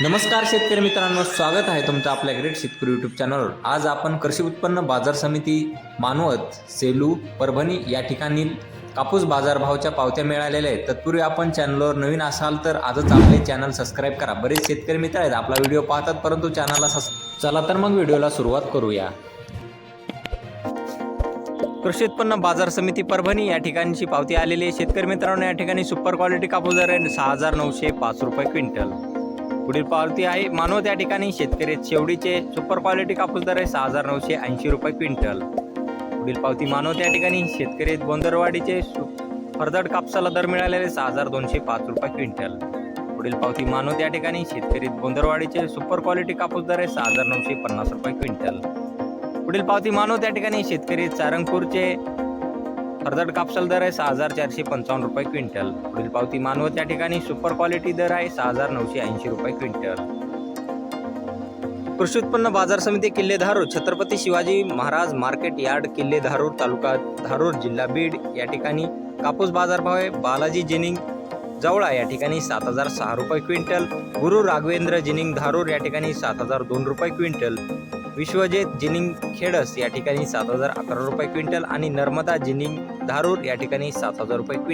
नमस्कार शेतकरी मित्रांनो स्वागत आहे तुमचं आपल्या ग्रेट शेतकरी यूट्यूब चॅनलवर आज आपण कृषी उत्पन्न बाजार समिती मानवत सेलू परभणी या ठिकाणी कापूस बाजारभावच्या पावत्या मिळालेल्या आहेत. तत्पूर्वी आपण चॅनलवर नवीन असाल तर आजच आपले चॅनल सबस्क्राईब करा. बरेच शेतकरी मित्र आहेत आपला व्हिडिओ पाहतात परंतु चॅनलला सस चला तर मग व्हिडिओला सुरुवात करूया. कृषी उत्पन्न बाजार समिती परभणी या ठिकाणची पावती आलेली आहे. शेतकरी मित्रांनो या ठिकाणी सुपर क्वालिटी कापूस दर आहे सहा हजार नऊशे पाच रुपये क्विंटल. पुढील पावती आहे. मानव त्या ठिकाणी शेतकरी शेवडीचे सुपर क्वालिटी कापूस दर आहे सहा हजार नऊशे ऐंशी रुपये क्विंटल. पुढील पावती मानव त्या ठिकाणी शेतकरी बोंदरवाडीचे फरदड कापसाला दर मिळालेले सहा हजार दोनशे पाच रुपये क्विंटल. पुढील पावती मानव त्या ठिकाणी शेतकरी बोंदरवाडीचे सुपर क्वालिटी कापूस दर आहे सहा हजार नऊशे पन्नास रुपये क्विंटल. पुढील पावती मानव त्या ठिकाणी शेतकरी चारंगपूरचे फरदड कापसाला दर आहे सहा हजार चारशे पंचावन्न रुपये क्विंटल. पुढील पावती मानवत या ठिकाणी. सुपर क्वालिटी दर आहे सहा हजार नऊशे ऐंशी रुपये क्विंटल. कृषी उत्पन्न बाजार समिती किल्ले धारूर छत्रपती शिवाजी महाराज मार्केट यार्ड किल्ले धारूर तालुका धारूर जिल्हा बीड या ठिकाणी कापूस बाजारभाव आहे. बालाजी जिनिंग जवळा या ठिकाणी सात हजार सहा रुपये क्विंटल. गुरु राघवेंद्र जिनिंग धारूर या ठिकाणी सात हजार दोन रुपये क्विंटल. विश्वजित जिनिंग खेडस या ठिकाणी सात हजार अकरा रुपये क्विंटल आणि नर्मदा जिनिंग धारूर या ठिकाणी सात हजार रुपये क्विंटल.